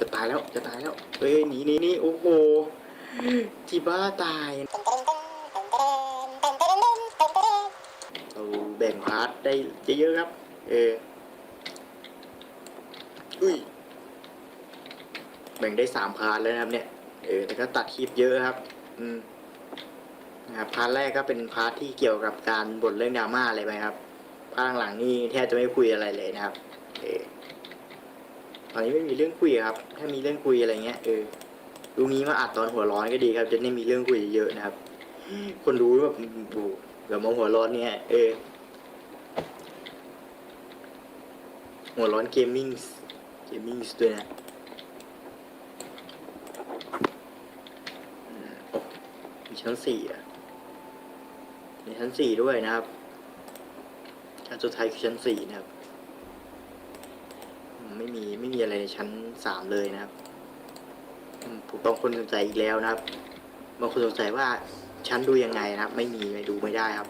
จะตายแล้วจะตายแล้วเฮ้ยหนีหนีหนี่โอ้โหที่บ้าตายเราแบ่งพาร์ทได้เยอะๆครับ เอออุ้ยแบ่งได้สามพาร์ทแล้วนะครับ เนี่ยเออแต่ก็ตัดคลิปเยอะครับ อืมนะครับพาร์ทแรกก็เป็นพาร์ทที่เกี่ยวกับการบ่นเรื่องดราม่าอะไรไปครับพาร์ทหลังนี่แทบจะไม่คุยอะไรเลยนะครับ เออ ตอนนี้ไม่มีเรื่องคุยครับ ถ้ามีเรื่องคุยอะไรเงี้ยเออดูนี้มาอัดตอนหัวร้อนก็ดีครับ จะได้มีเรื่องคุยเยอะๆนะครับ คนดูแบบบูแบบมาหัวร้อนเนี่ยเออ หัวร้อนเกมมิ่งเกมมิ่งด้วยนะอือมีชั้นสี่อะมีชั้นสี่ด้วยนะครับชั้นสุดท้ายคือชั้นสี่นะครับ ไม่มีไม่มีอะไรในชั้นสามเลยนะครับผมต้องคนสนใจอีกแล้วนะครับบางคนสงสัยว่าชั้นดูยังไงนะครับ ไม่มีไม่ดูไม่ได้ครับ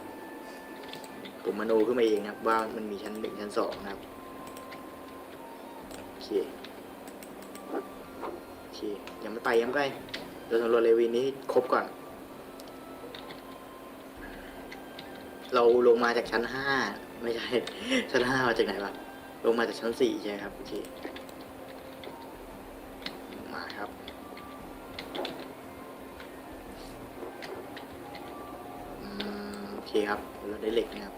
ผมมโนขึ้นมาเองนะครับ ว่ามันมีชั้นหนึ่งชั้นสองนะครับโอเคโอเคยังไม่ไปยังไม่ไปเราสำรวจเลวินนี้ครบก่อน เราลงมาจากชั้นห้าไม่ใช่ชั้นห้ามาจากไหนวะ ลงมาจากชั้นสี่ใช่ครับ โอเค มาครับ โอเคครับ เราได้เหล็กนะครับ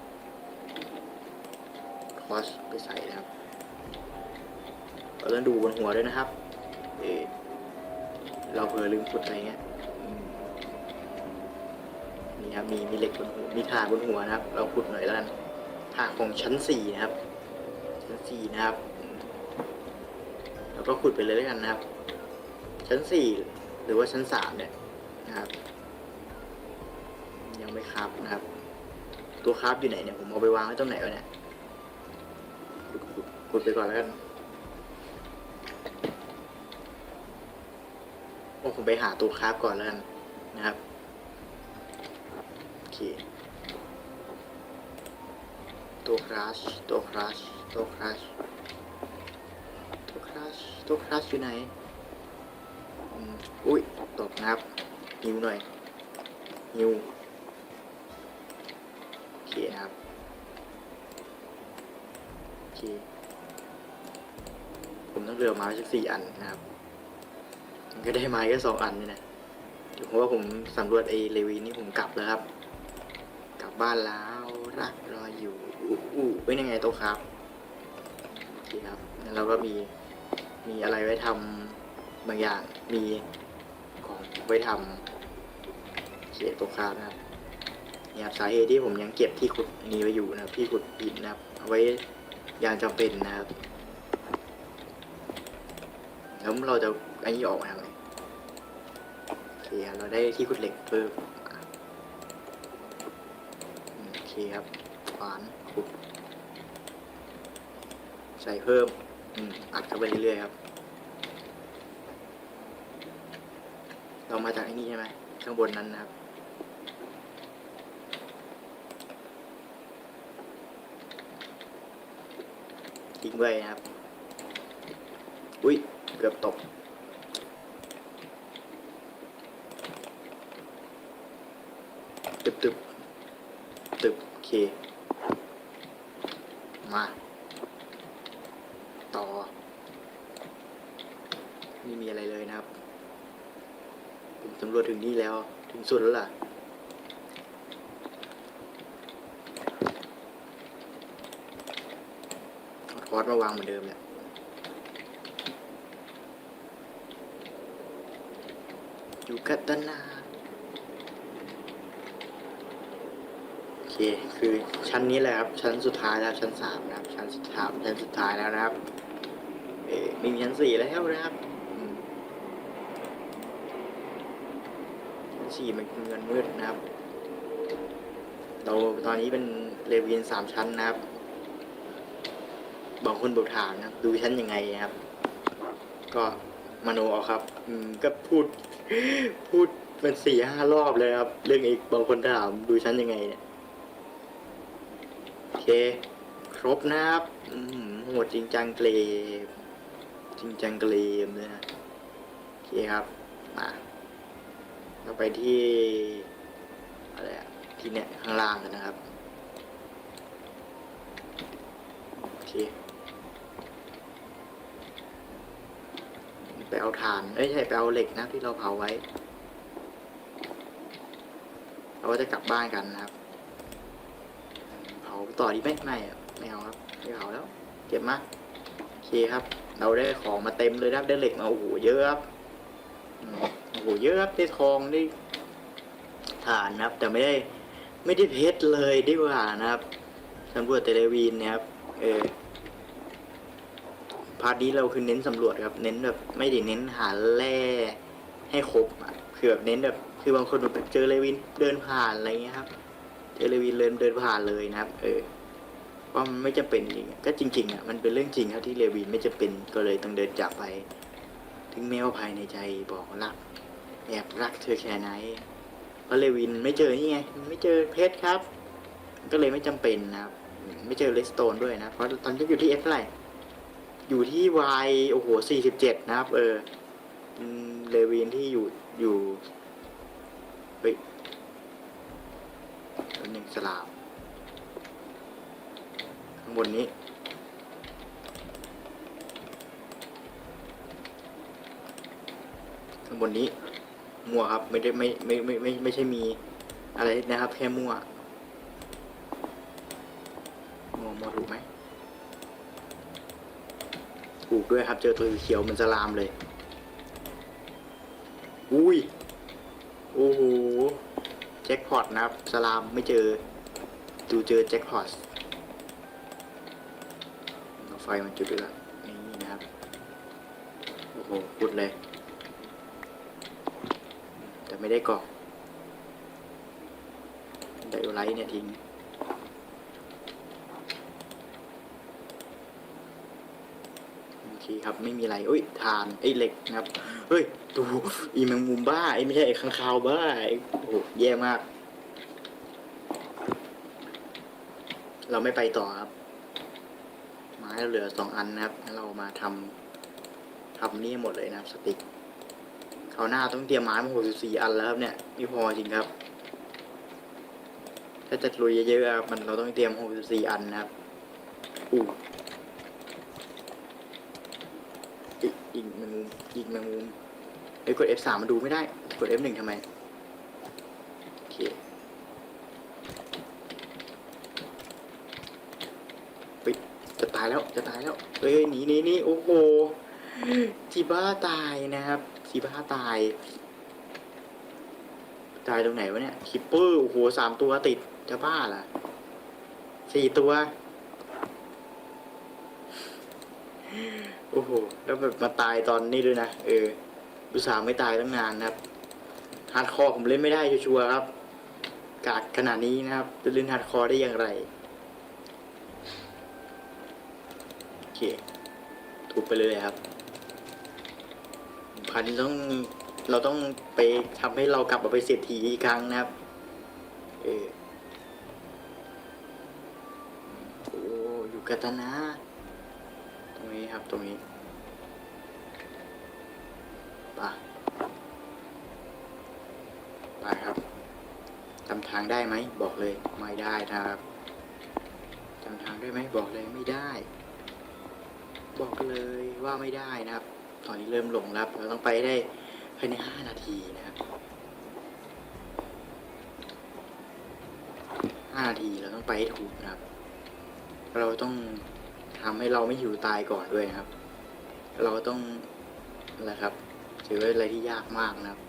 คอสไปใส่นะครับเราต้องดูบนหัวด้วยนะครับ เอเราเผลอลืมขุดอะไรเงี้ยมนี่ครับ มีมีเหล็กบนหัว มีถ่านบนหัวนะครับ เราขุดหน่อยแล้วกันถ่านของชั้นสี่นะครับ สี่นะครับ แล้วก็ขุดไปเลยแล้วกันนะครับ ชั้นสี่หรือว่าชั้นสามเนี่ยนะครับ ยังไม่ครับนะครับ ตัวครับอยู่ไหนเนี่ยผมเอาไปวางไว้ตรงไหนวะเนี่ยขุดไปก่อนแล้วกันโอ้ผมไปหาตัวครับก่อนแล้วกันนะครับโอเคตัวคราชตัวคราช ตัวคราชตัวคราชตัวคราชอยู่ไหนอุ้ยตกนะครับหิวหน่อยหิวโอเคครับโอเคผมต้องเลือกม้สักสี่อันนะครับมันก็ได้ไม้แค่สองอันนี่นะเดี๋ยวเพราะว่าผมสำรวจไอเลวีนี่ผมกลับแล้วครับ กลับบ้านแล้วรักรออยู่อู้อู้เป็นยังไงโตะครับ โอเครับแล้วเราก็มีมีอะไรไว้ทำบางอย่างมีของไว้ทำเขียนโตะครับนะครับเนี่ยครับสาเหตุที่ผมยังเก็บที่ขุดนี้ไว้อยู่นะครับที่ขุดหินนะครับเอาไว้ยามจำเป็นนะครับแล้วเราจะอันนี้ออกมาทำไงโอเคครับเราได้ที่ขุดเหล็กเพิ่มโอเคครับขวาน ใส่เพิ่มอืมอัดเข้าไปเรื่อยๆครับ เรามาจากไอ้นี่ใช่ไหมข้างบนนั้นนะครับ ทิ้งไว้นะครับ อุ้ยเกือบตกตึบตึบตึกโอเค มา ต่อ ไม่มีอะไรเลยนะครับ ผม สำรวจถึงนี่แล้ว ถึงสุดแล้วล่ะเอาทอดมาวางเหมือนเดิมแหละอยู่กัตนาโอเค คือชั้นนี้แหละครับ ชั้นสุดท้ายแล้ว ชั้นสามนะครับ ชั้นสุดท้ายชั้นสุดท้ายแล้วนะครับ เอ๊ะไม่มีชั้นสี่แล้วนะครับ สี่มันคือเงินมืดนะครับ เราตอนนี้เป็นเลเวียนสามชั้นนะครับ บางคนบอกถามนะครับ ดูชั้นยังไงนะครับ ก็มโนเอาครับ อืมก็พูด พูดเป็นสี่ห้ารอบเลยครับ เรื่องอีกบางคนถามดูชั้นยังไงเนี่ยโอเค ครบนะครับอืมโหดจริงจังเกรบจริงจังเกรมเลยนะโอเคครับมา เราไปที่อะไรอะที่เนี้ยข้างล่างกันนะครับโอเคไปเอาถ่านเอ้ยใช่ไปเอาเหล็กนะที่เราเผาไว้ เราก็จะกลับบ้านกันนะครับ เผาต่อดีไหมไม่ไม่เอาครับไม่เผาแล้ว เก็บมาโอเคครับ เราได้ของมาเต็มเลยนะครับได้เหล็กมาโอ้โหเยอะครับ โหเยอะครับได้ทองได้ถ่านนะครับ แต่ไม่ได้ไม่ได้เพชรเลยดีกว่านะครับสำรวจเตเลวีนเนะครับ เออพาร์ทนี้เราคือเน้นสำรวจครับ เน้นแบบไม่ได้เน้นหาแร่ให้ครบอะคือแบบเน้นแบบคือบางคนแบบเจอเลวินเดินผ่านอะไรเงี้ยครับ เจอเลวินเดินเดินผ่านเลยนะครับ เออว่ามันไม่จำเป็นจริงก็จริงๆอะมันเป็นเรื่องจริงครับที่เลวินไม่จำเป็นก็เลยต้องเดินจากไป ถึงแม้ว่าภายในใจบอกรัก แอบรักเธอแค่ไหนเพราะเลวินไม่เจอนี่ไง ไม่เจอเพชรครับ ก็เลยไม่จำเป็นนะครับ ไม่เจอเลสโตนด้วยนะ เพราะตอนนี้อยู่ที่เอฟเท่าไหร่อยู่ที่วายโอ้โหสี่สิบเจ็ดนะครับ เออเลวินที่อยู่อยู่เฮ้ยตัวหนึ่งสลามข้างบนนี้ข้างบนนี้ มั่วครับไม่ได้ไม่ไม่ไม่ไม่ไม่ใช่มีอะไรนะครับแค่มั่วมั่วมั่วถูกไหมถูกด้วยครับ เจอตัวเขียวมันสลามเลย อุ้ยโอ้โหแจ็คพอตนะครับสลามไม่เจอ ดูเจอแจ็คพอตไฟมันจุดด้วยละนี่นะครับ โอ้โหพุดเลย ไม่ได้กรอกไดโอไลท์เนี่ยทิ้งโอเคครับไม่มีอะไรอุ้ยทานไอ้เหล็กนะครับเฮ้ยดูอีแมงมุมบ้าไอ้ไม่ใช่ไอ้ข้างคาวบ้าไอ้โอ้โหแย่มาก เราไม่ไปต่อครับไม้เราเหลือสองอันนะครับเรามาทำทำนี่หมดเลยนะครับสติ๊ก คราวหน้าต้องเตรียมไม้มาหกสิบสี่อันแล้วครับเนี่ยไม่พอจริงครับ ถ้าจะลุยเยอะๆครับมันเราต้องเตรียมหกสิบสี่อันนะครับอู้อีกอีกแมงมุมอีกแมงมุมไอ้กด F3 มาดูไม่ได้ กด F1 ทำไม โอเคจะตายแล้ว จะตายแล้ว เฮ้ยหนีหนีหนีโอ้โหจีบ้าตายนะครับ จีบ้าตาย ตายตรงไหนวะเนี่ยคิปเปอร์โอ้โหสามตัวติดจะบ้าล่ะสี่ตัว โอ้โห แล้วแบบมาตายตอนนี้ด้วยนะ เอออุตส่าห์ไม่ตายตั้งนานนะครับฮาร์ดคอร์ผมเล่นไม่ได้ชัวร์ครับ กากขนาดนี้นะครับ จะเล่นฮาร์ดคอร์ได้อย่างไร โอเค ถูกไปเลยครับ พันต้องเราต้องไปทำให้เรากลับมาเป็นเศรษฐีอีกครั้งนะครับ เออโอ้อยู่กัตนาตรงนี้ครับตรงนี้ไปไปครับจำทางได้ไหมบอกเลยไม่ได้นะครับจำทางได้ไหมบอกเลยไม่ได้ บอกเลยว่าไม่ได้นะครับ อนนี้เริ่มหลงแล้วเราต้องไปได้ภายในห้านาทีนะครับห้านาทีเราต้องไปถูกนะครับ เราต้องทำให้เราไม่หิวตายก่อนด้วยนะครับ เราต้องอะไรครับถือว่าอะไรที่ยากมากนะครับ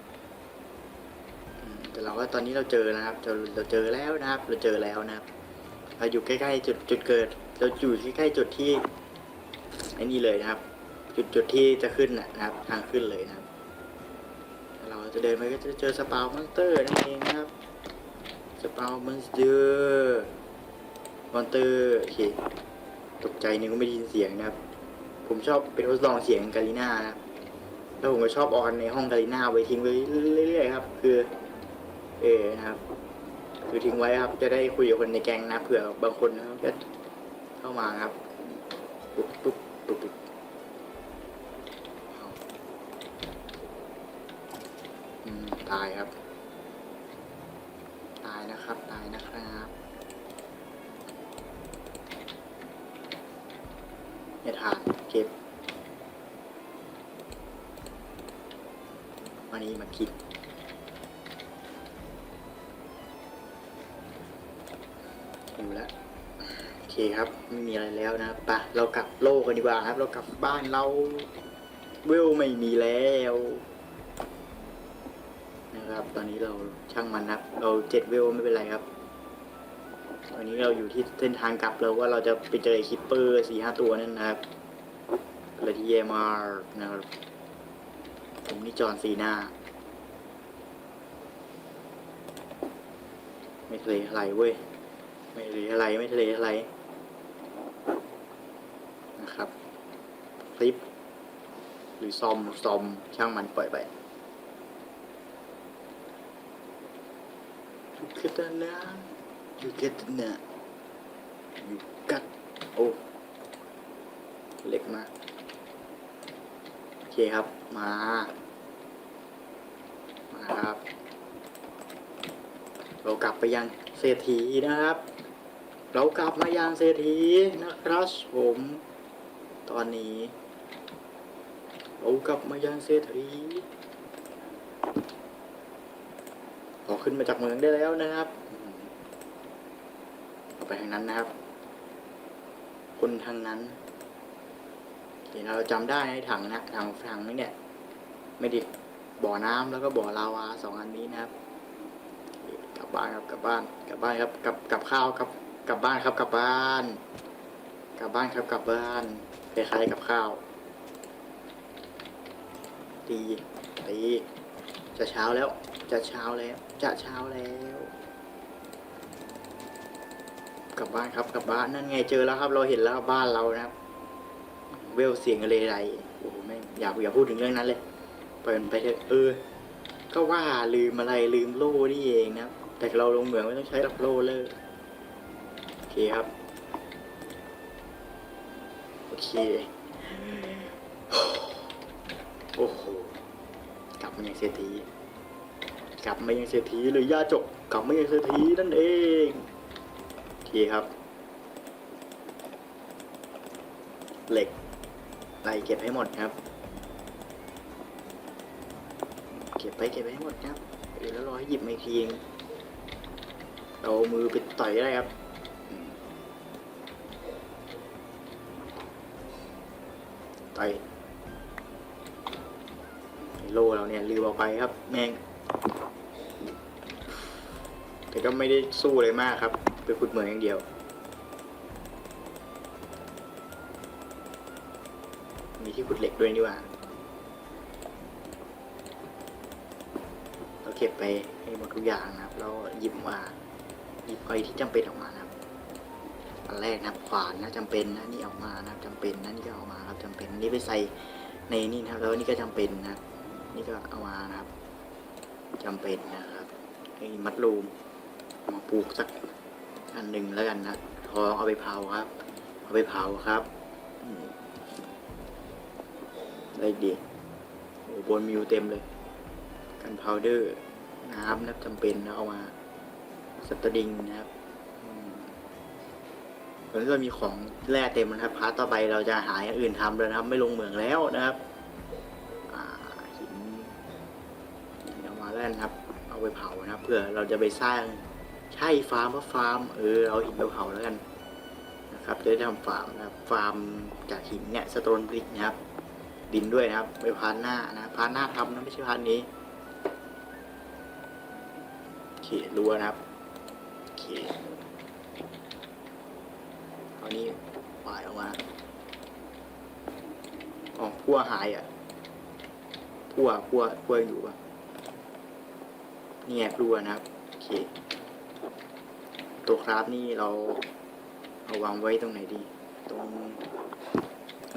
แต่เราก็ตอนนี้เราเจอนะครับเราเราเจอแล้วนะครับ เราเจอแล้วนะครับเราอยู่ใกล้ๆจุดจุดเกิด เราอยู่ใกล้ๆจุดที่ไอ้นี่เลยนะครับ จุดจุดที่จะขึ้นนะครับทางขึ้นเลยนะครับเราจะเดินไปก็จะเจอสปาวมอนสเตอร์นั่นเองนะครับสปาวมอนสเตอร์มอนเตอร์โอเคตกใจนึกว่าไม่ได้ยินเสียงนะครับ ผมชอบเป็นทดลองเสียงกาลิน่านะครับแล้วผมก็ชอบออนในห้องกาลิน่าไว้ทิ้งไว้เรื่อยๆครับ คือ เออนะครับคือทิ้งไว้ครับ จะได้คุยกับคนในแก๊งนะเผื่อบางคนนะครับจะเข้ามาครับปุ๊บปุ๊บปุ๊บปุ๊บายครับ ตายนะครับ ตายนะครับเอย่าทานเก็บวันนี้มาคิดดูแล้วโอเคครับ ไม่มีอะไรแล้วนะปะเรากลับโลกกันดีกว่าครับ เรากลับบ้านเราเวลไม่มีแล้ว ช่างมันครับเราเจ็ดเวลไม่เป็นไรครับตอนนี้เราอยู่ที่เส้นทางกลับแล้วว่าเราจะไปเจอคิปเปอร์สี่ห้าตัวนั่นนะครับอะไรที่แย่มากนะครับผมนี่จอนซีนาไม่ทะเลอะไรเว้ย ไม่ทะเลอะไรไม่ทะเลอะไรนะครับคลิป หรือซอมซอมช่างมันปล่อยไป อยู่กัตนะอยู่กัตนะอยู่กัดโอ้เล็กมาก โอเคครับ มา มาครับ เรากลับไปยังเศรษฐีนะครับ เรากลับมายังเศรษฐีนะครับผม ตอนนี้ เรากลับมายังเศรษฐี เราขึ้นมาจากเมืองได้แล้วนะครับอืมเอาไปทางนั้นนะครับ คนทางนั้นโอเคเราจำได้ในถังนะถังถังนี้เนี่ย ไม่ดิบ่อน้ำแล้วก็บ่อลาวาสองอันนี้นะครับ กลับบ้านครับกลับบ้านกลับบ้านครับกลับกลับข้าวครับกลับบ้านครับกลับบ้าน กลับบ้านครับกลับบ้านคล้ายๆกับข้าวตีตีจะเช้าแล้วจะเช้าแล้ว จะเช้าแล้ว กลับบ้านครับกลับบ้านนั่นไงเจอแล้วครับ เราเห็นแล้วบ้านเรานะครับ เวลเสียงอะไรไรโอ้โหไม่งอย่าอย่าพูดถึงเรื่องนั้นเลยปล่อยมันไปเถอะเออ ก็ว่าลืมอะไรลืมโล่นี่เองนะแต่เราลงเหมืองไม่ต้องใช้หลักโล่เลยโอเคครับโอเคโอ้โหกลับมาอยังเศรษฐี กลับมายังเศรษฐีหรือย่าจกกลับมายังเศรษฐีนั่นเองโอเครับ เหล็กไล่เก็บให้หมดครับ เก็บไปเก็บไปให้หมดครับเดี๋ยวแล้วรอให้หยิบมาอีกทีเองเอามือไปต่อยได้ครับต่อยโลเราเนี่ยลืมเอาไปครับ แมง แต่ก็ไม่ได้สู้เลยมากครับ ไปขุดเหมืองอย่างเดียว มีที่ขุดเหล็กด้วยนี่หว่า เราเก็บไปให้หมดทุกอย่างนะครับ เราหยิบมาหยิบไอที่จำเป็นออกมานะครับ อันแรกนะครับขวานนะจำเป็นนะนี่เออกมานะครับจำเป็นนะนี่ก็เอามาครับจำเป็นนี่ไปใส่ในนี่นะครับแล้วนี่ก็จำเป็นนะครับ นี่ก็เอามานะครับจำเป็นนะครับไอ้มัดรูม ลูกสักอันหนึ่งแล้วกันนะพอเอาไปเผาครับ เอาไปเผาครับได้ดีโอ้บนมิวเต็มเลย กันพาวเดอร์น้ำนะครับจำเป็นนะเอามา สตริงนะครับตอนนี้เรามีของแร่เต็มนะครับพาร์ทต่อไปเราจะหาอย่างอื่นทำเลยนะครับ ไม่ลงเหมืองแล้วนะครับหินเอามาแล้วกันครับ เอาไปเผานะครับเพื่อเราจะไปสร้าง ใช่ฟาร์มว่าฟาร์มเออเอาหินไปเผาแล้วกันนะครับจะได้ทำฟาร์มนะครับฟาร์มจากหินเนี่ยสโตนบริกนะครับ ดินด้วยนะครับไปพานหน้านะพานหน้าทำนะไม่ใช่พานนี้โอเครั้วนะครับโอเคเอานี้ปล่อยออกมาอ๋อพั่วหายอะพั่วพั่วพั่วอยู่ปะเนี่ยรั้วนะครับโอเค ตัวคราฟนี่เราเอาวางไว้ตรงไหนดี ตรง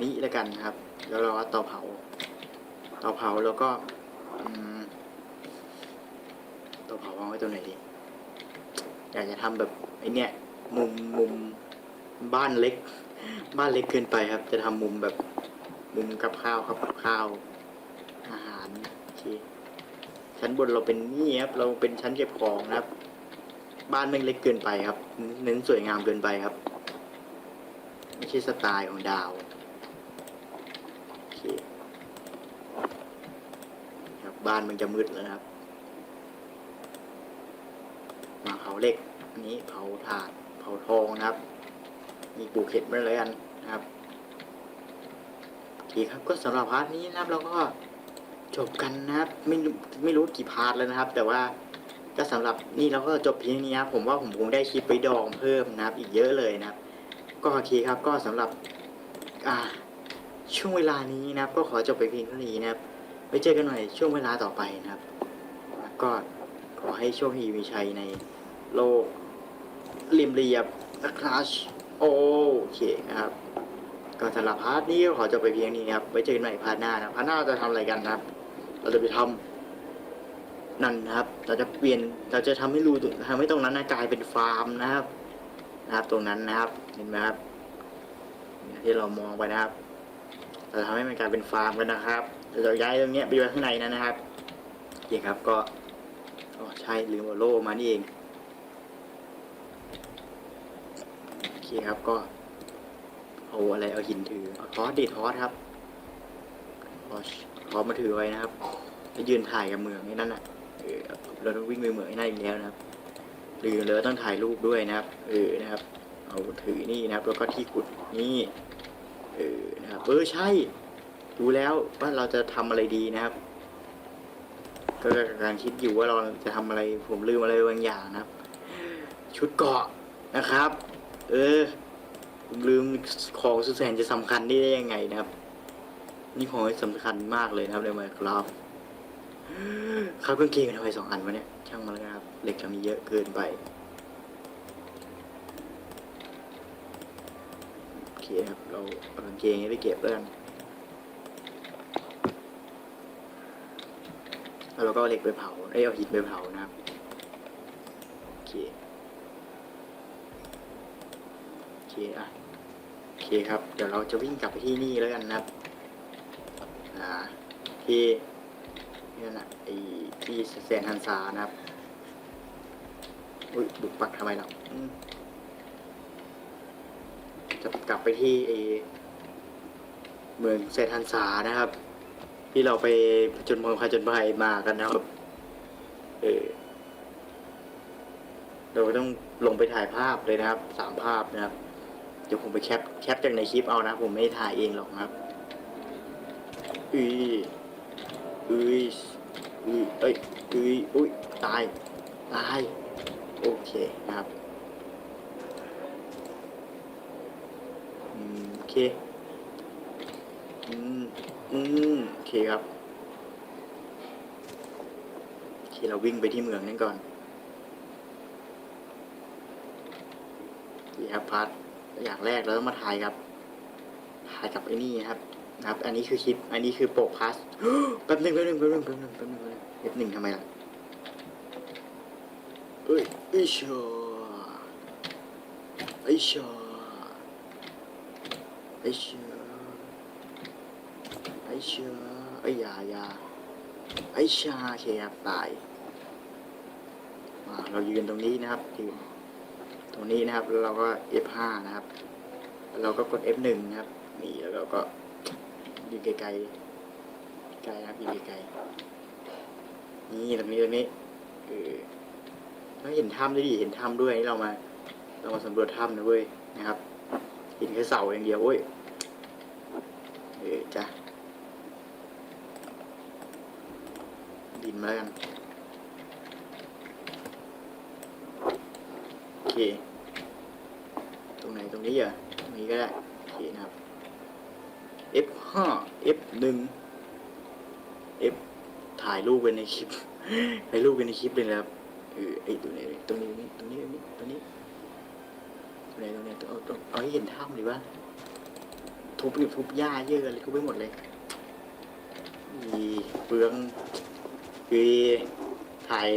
นี้แล้วกันนะครับ แล้วเราเอาเตาเผาเตาเผาแล้วก็ตัวเผาวางไว้ตัวไหนดี อยากจะทำแบบไอเนี้ยมุมมุมบ้านเล็ก บ้านเล็กเกินไปครับ จะทำมุมแบบมุมกับข้าวครับกับข้าว อาหารโอเคชั้นบนเราเป็นนี่ครับเราเป็นชั้นเก็บของนะครับ บ้านแม่งเล็กเกินไปครับ เน้นสวยงามเกินไปครับ ไม่ใช่สไตล์ของดาวเคครับบ้านมันจะมืดแล้วครับ มาเผาเหล็กอันนี้เผาถ่านเผาทองนะครับ มีปลูกเห็ดไว้เลยอันนะครับโอเคครับก็สำหรับพาร์ทนี้นะครับเราก็จบกันนะครับไม่ไม่รู้กี่พาร์ทแล้วนะครับ แต่ว่า ก็สำหรับนี่เราก็จบเพียงนี้ครับผมว่าผมคงได้คลิปไปดองเพิ่มนะครับ อีกเยอะเลยนะครับ ก็โอเคครับก็สำหรับอ่าช่วงเวลานี้นะครับ ก็ขอจบไปเพียงเท่านี้นะครับไว้เจอกันใหม่ช่วงเวลาต่อไปนะครับ ก็ขอให้โชคดีมีชัยในโลกรียมเรียบนะครับโอเคนะครับ ก็สำหรับพาร์ทนี้ก็ขอจบไปเพียงนี้นะครับไว้เจอกันใหม่พาร์ทหน้านะพาร์ทหน้าเราจะทำอะไรกันนะครับ เราจะไปทำ นั่นนะครับ เราจะเปลี่ยน เราจะทำให้รูตรงทำให้ตรงนั้นนะกลายเป็นฟาร์มนะครับ นะครับ ตรงนั้นนะครับ เห็นไหมครับที่เรามองไปนะครับ เราจะทำให้มันกลายเป็นฟาร์มกันนะครับ เราย้ายตรงเนี้ยไปไว้ข้างในนั้นนะครับโอเคครับก็อ๋อใช่ลืมโลมานี่เองโอเคครับก็เอาอะไรเอาหินถือเอาทอสดีทอสครับทอสทอสมาถือไว้นะครับ แล้วยืนถ่ายกับเมืองนี่นั่นน่ะ เออเราต้องวิ่งไปเมืองให้ได้อีกแล้วนะครับลืมเลยว่าต้องถ่ายรูปด้วยนะครับ เออนะครับ เอาถือนี่นะครับ แล้วก็ที่ขุดนี่เออนะครับเออใช่รู้แล้วว่าเราจะทำอะไรดีนะครับ ก็กำลังคิดอยู่ว่าเราจะทำอะไร ผมลืมอะไรบางอย่างนะครับ ชุดเกาะนะครับ เออผมลืมของสุดแสนจะสำคัญนี่ได้ยังไงนะครับ นี่ของที่สำคัญมากเลยนะครับในไมโครครับ ครับกางเกงทำไมสองอันวะเนี่ย ช่างมันแล้วครับเหล็กเรามีเยอะเกินไป โอเคครับ เราเอากางเกงนี้ไปเก็บแล้วกันแล้วเราก็เอาเหล็กไปเผาไอ้ยเอาหินไปเผานะครับ โอเค โอเคอะโอเคครับ เดี๋ยวเราจะวิ่งกลับไปที่นี่แล้วกันนะครับ อ่าที่ นี่นน่ะไอ้ที่แสนฮันซานะครับ อุ้ยบุกปักทำไมล่ะอืมจะกลับไปที่เอเมืองเซทันซานะครับ ที่เราไปผจนพลผจนภัยมากันนะครับ เออเราก็ต้องลงไปถ่ายภาพเลยนะครับสามภาพนะครับ เดี๋ยวผมไปแคปแคปจากในคลิปเอานะ ผมไม่ถ่ายเองหรอกครับ อือ อืออือเอ้ยอืออุ้ยตาย ตาย โอเคนะครับอืมโอเค อืม อืม โอเคครับโอเคเราวิ่งไปที่เมืองนั่นก่อนนี่ครับพาร์ทอย่างแรกเราต้องมาถ่ายครับ ถ่ายกับไอ้นี่นะครับนะครับ อันนี้คือคลิป อันนี้คือโปกพาสแป๊บหนึงแป๊บหนึงแป๊บหนึงแป๊บหนึงแป๊บหนึงแป๊บหนึ่ง F หนึ่งทำไมล่ะเอ้ยไอ้ชอไอ้ชอไอ้เชือไอ้เชือไอ้ยายาไอ้ชาเคครับตายมาเรายืนตรงนี้นะครับยืนตรงนี้นะครับแล้วเราก็ F5 นะครับ เราก็กด F1 นะครับ นี่แล้วเราก็ยืนไกลๆไกลนะครับยืนไกลๆนี่ตรงนี้ตรงนี้เออแล้วเห็นถ้ำด้วยดิเห็นถ้ำด้วยนี่เรามา เรามาสำรวจถ้ำนะเว้ยนะครับเห็นแค่เสาอย่างเดียวเว้ยเออจ้ะดินมาแล้วกันโอเค ตรงไหนตรงนี้เหรอะตรงนี้ก็ได้โอเคนะครับ F5 F1 F ถ่ายรูปไว้ในคลิป ถ่ายรูปไว้ในคลิปเลยนะครับเออไอ้ตรงไหนตรงนี้ตรงนี้ตรงนี้ตรงนี้ตรงไหนตรงไหนเอาเอาเอาให้เห็นถ้ำดีวะทุบหรือทุบหญ้าเยอะเลยทุบไปหมดเลยอีเปลืองคือถ่าย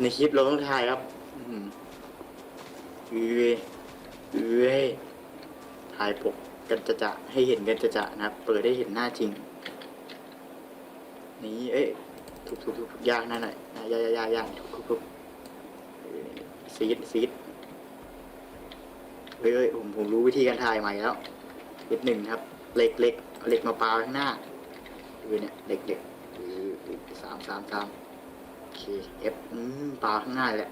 ในคลิปเราต้องถ่ายครับอือเอ้ยถ่ายปก กันจะจะให้เห็นกันจะจะนะครับ เปิดได้เห็นหน้าจริง นี่เอ้ยทุบทุบทุบยากนั่นหน่อยยายายายาทุบทุบทุบซีดซีดเฮ้ยผมผมรู้วิธีการถ่ายใหม่แล้ว F หนึ่งครับเหล็กเหล็กเหล็กมาปาข้างหน้าดูเนี่ยเหล็กเหล็กสามสามสามโอเคเอฟอืมปาข้างหน้าแหละ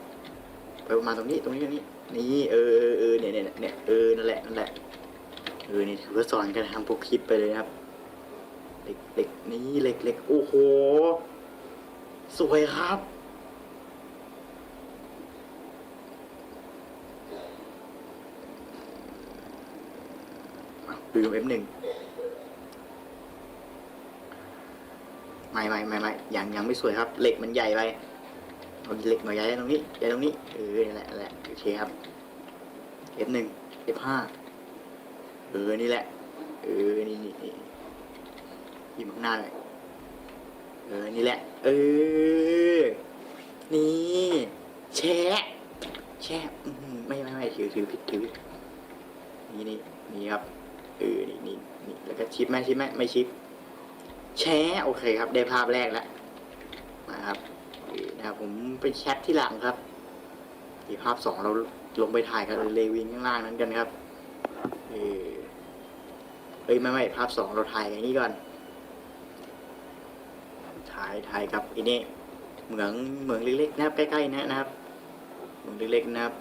ไปประมาณตรงนี้ตรงนี้ตรงนี้นี่เออเออเออเนี่ยเนี่ยเนี่ยเออนั่นแหละนั่นแหละ ออนี่ถือว่าสอนกันทำโปรคลิปไปเลยนะครับเหล็กเหล็กนี่เหล็กเหล็กโอ้โห สวยครับลืม F หนึ่งไม่ไม่ไม่ไม่ยังยังไม่สวยครับ เหล็กมันใหญ่ไปเอาเหล็กมาย้ายตรงนี้ย้ายตรงนี้เออนี่แหละแหละโอเคครับ F หนึ่ง F ห้า เออ นี่แหละ เออ นี่นี่ยิ้มข้างหน้าหน่อยเออ นี่แหละ เออ นี่ แช่แช่ไม่ไม่ไม่ถือถือผิดถือผิดนี่นี่นี่ครับ เออ นี่นี่นี่แล้วก็ชิปไหมชิปไหมไม่ชิป แชร์โอเคครับ ได้ภาพแรกแล้ว มาครับนะครับผมไปแชทที่หลังครับที่ภาพสองเราลงไปถ่ายกันเลวินข้างล่างนั้นกันครับ เออ ฮ้ยไม่ไม่ภาพสองเราถ่ายกันนี้ก่อน ถ่ายถ่ายกับอ้นี่เหมืองเหมืองเล็กๆนะครับใกล้ๆนะนะครับเหมืองเล็กๆนะครับ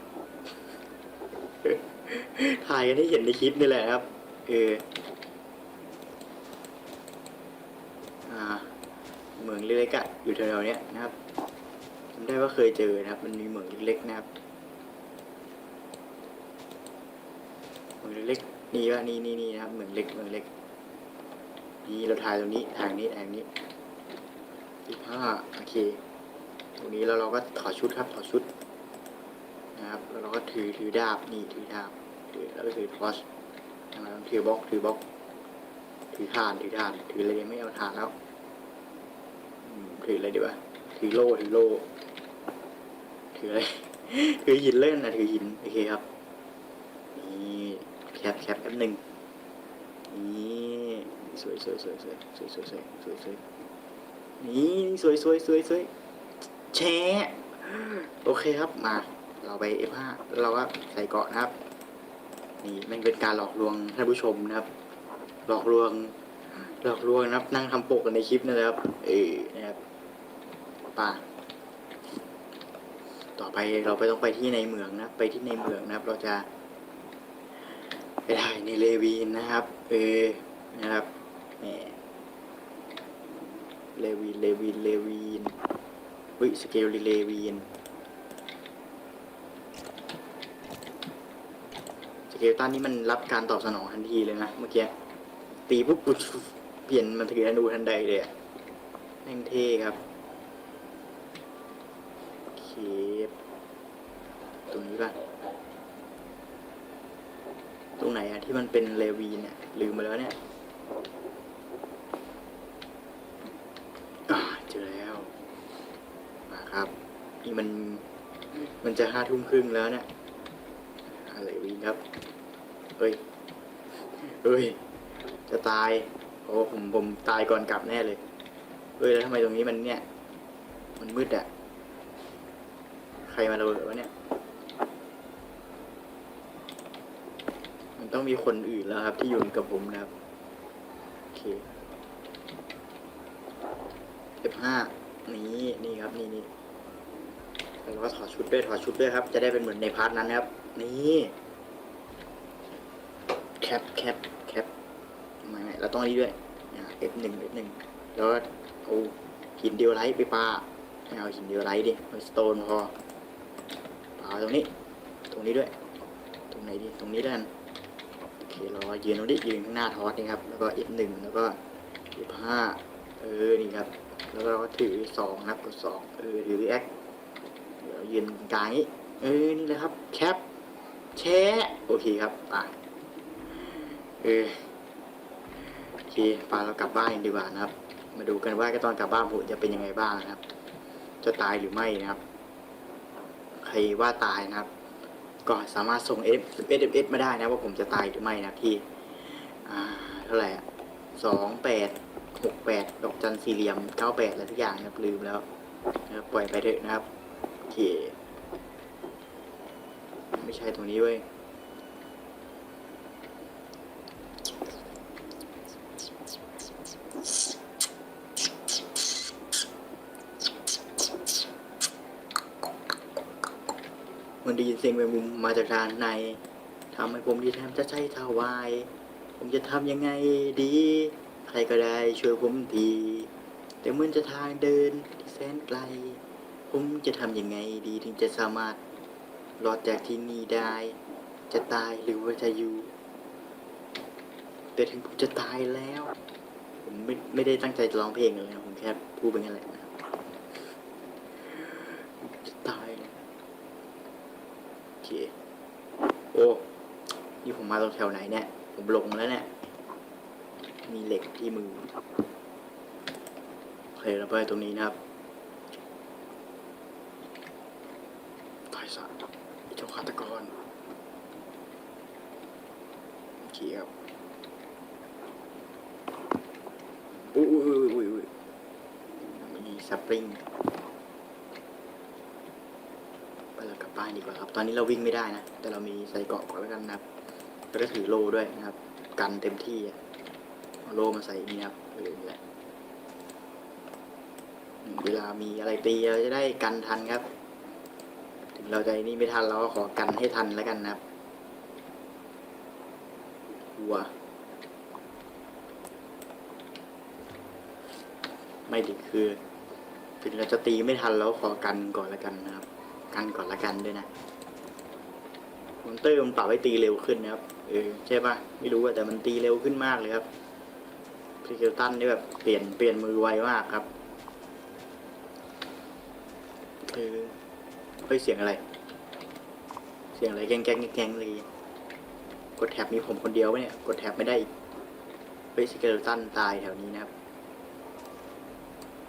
ถ่ายกันให้เห็นในคลิปนี่แหละครับเออเหมืองเล็กๆอะอยู่แถวๆเนี้ยนะครับจำได้ว่าเคยเจอนะครับ มันมีเหมืองเล็กๆนะครับเหมืองเล็ก นี่ว่านี่นี่นี่นะครับเหมืองเล็กเหมืองเล็ก นี่เราถ่ายตรงนี้ทางนี้ทางนี้สิบห้าโอเค ตรงนี้แล้วเราก็ถอดชุดครับถอดชุดนะครับแล้วเราก็ถือถือดาบนี่ถือดาบถือแล้วก็ถือทอชนะครับถือบล็อกถือบล็อก ถือถ่านถือถ่านถืออะไรยังไม่เอาถ่านแล้วถืออะไรดีวะถือโล่ถือโล่ถืออะไรถือหินเล่นนะถือหินโอเคครับ แคปแคปแป๊บหนึ่งนี่สวยสวยสวยสวยสวยสวยสวยสวยสวยนี่สวยสวยสวยสวยแชะโอเคครับมา เราไป F5 เราก็ใส่เกาะนะครับ นี่มันเป็นการหลอกลวงท่านผู้ชมนะครับ หลอกลวง หลอกลวงนะครับ นั่งทำปกกันในคลิปนั่นแหละครับ เออนะครับป่าต่อไปเราไปต้องไปที่ในเมืองนะ ไปที่ในเมืองนะครับ เราจะ ถ่ายในเลวีนนะครับ เออ นะครับแหมเลวีนเลวีนเลวีนวิสเกลเลวีนสเกลตันนี่มันรับการตอบสนองทันทีเลยนะเมื่อกี้ ตีปุ๊บปุ๊บเปลี่ยนมันถือธนูทันใดเลยอะแม่งเท่ครับเคปตรงนี้ป่ะ ตรงไหนอะที่มันเป็นเลวีเนี่ยลืมไปแล้วเนี่ยเจอแล้วมาครับ นี่มันมันจะห้าทุ่มครึ่งแล้วเนี่ยอ่าเลวีนครับเฮ้ยเฮ้ย จะตายโอ้ผมผมตายก่อนกลับแน่เลยเฮ้ยแล้วทำไมตรงนี้มันเนี่ย มันมืดอะใครมาระเบิดวะเนี่ย มัน ต้องมีคนอื่นแล้วครับ ที่อยู่กับผมนะครับโอเค F5 นี่นี่ครับ นี่นี่แล้วก็ถอดชุดด้วยถอดชุดด้วยครับ จะได้เป็นเหมือนในพาร์ทนั้นนะครับ นี่แคปแคปแคปไม่ไม่เราต้องนี้ด้วยนะ F1 F1 แล้วก็เอาหินเดียวไลท์ไปปาไม่เอาหินเดียวไลท์ดิเอาสโตนพอปาตรงนี้ ตรงนี้ด้วย ตรงไหนดี ตรงนี้ด้าน เรายืนตรงนี้ยืนข้างหน้าทอสนี่ครับ แล้วก็ F1 แล้วก็ F5 เออ นี่ครับ แล้วก็เราก็ถือสองนะครับกดสองเออ ถือแอคเดี๋ยวยืนกลางนี้ เออ นี่เลยครับ แคป แชะโอเคครับอะเออโอเคปาเรากลับบ้านกันดีกว่านะครับ มาดูกันว่าก็ตอนกลับบ้านผมจะเป็นยังไงบ้างนะครับ จะตายหรือไม่นะครับ ใครว่าตายนะครับ ก็สามารถส่ง F S F S มาได้นะว่าผมจะตายหรือไม่นะที่เท่าไหร่อะสองแปดหกแปดดอกจันสี่เหลี่ยมเก้าแปดอะไรทุกอย่างนะครับลืมแล้วนะครับปล่อยไปเถอะนะครับโอเคไม่ใช่ตรงนี้เว้ย ได้ยิน เสียงแมงมุมมาจากด้านในทำให้ผมที่แทบจะใจถวาย ผมจะทำยังไงดี ใครก็ได้ช่วยผมที แต่เมื่อจะทางเดินที่แสนไกล ผมจะทำยังไงดีถึงจะสามารถรอดจากที่นี่ได้ จะตายหรือว่าจะอยู่ แต่ถึงผมจะตายแล้ว ผมไม่ไม่ได้ตั้งใจจะร้องเพลงเลยนะผมแค่พูดไปงั้นแหละนะครับจะตายแล้วโอเค โอ้ นี่ผ มาตรงแถวไหนเนี่ย ผมลงแล้วเนี่ย มีเหล็กที่มือโอเคเราไปตรงนี้นะครับตายซะไอ้เจ้าฆาตกรโอเคครับอุ้ยอุ้ยอุ้ยอุ้ยมีสปริงไปเรากลับบ้านดีกว่าครับ ตอนนี้เราวิ่งไม่ได้นะ แต่เรามีใส่เกาะก่อนแล้วกันนะครับ แล้วก็ถือโลด้วยนะครับ กันเต็มที่เอาโลมาใส่นี่ครับเออนี่แหละเวลามีอะไรตีเราจะได้กันทันครับ ถึงเราจะนี่ไม่ทันเราก็ขอกันให้ทันแล้วกันนะครับวัวไม่ดิคือ ถึงเราจะตีไม่ทันเราขอกันก่อนแล้วกันนะครับ กันก่อนละกันด้วยนะมอนเตอร์มันปรับให้ตีเร็วขึ้นนะครับเออใช่ปะไม่รู้อะแต่มันตีเร็วขึ้นมากเลยครับพรีเกลตันนี่แบบเปลี่ยนเปลี่ยนมือไวมากครับเออเฮ้ยเสียงอะไร เสียงอะไรแกงแกงแกงเลยกดแท็บมีผมคนเดียวปะเนี่ยกดแท็บไม่ได้เฮ้ยสเกลตันตายแถวนี้นะครับ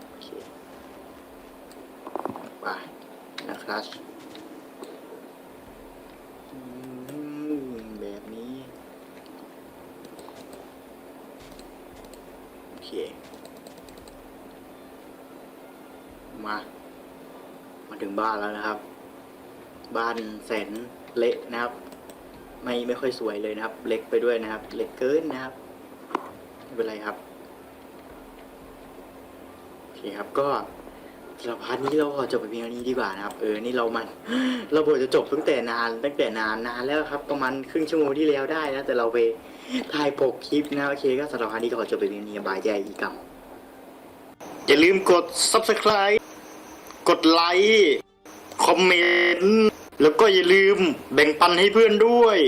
โอเคไปนะครับ อืมแบบนี้ โอเค มา มาถึง บ้านแล้วนะครับ บ้านแสนเละนะครับ ไม่ไม่ค่อยสวยเลยนะครับ เล็กไปด้วยนะครับ เล็กเกินนะครับไม่เป็นไรครับโอเคครับก็สำหรับพาร์ทนี้เราขอจบไปเพียงเท่านี้ดีกว่านะครับ เออ นี่เรามัน เราบทจะจบตั้งแต่นาน ตั้งแต่นานนานแล้วครับ ประมาณครึ่งชั่วโมงที่แล้วได้นะ แต่เราไปถ่ายปกคลิปนะ โอเค ก็สำหรับพาร์ทนี้ก็ขอจบไปเพียงเท่านี้บายใจอีกกรรมอย่าลืมกด subscribe กดไลค์ คอมเมนต์ แล้วก็อย่าลืมแบ่งปันให้เพื่อนด้วย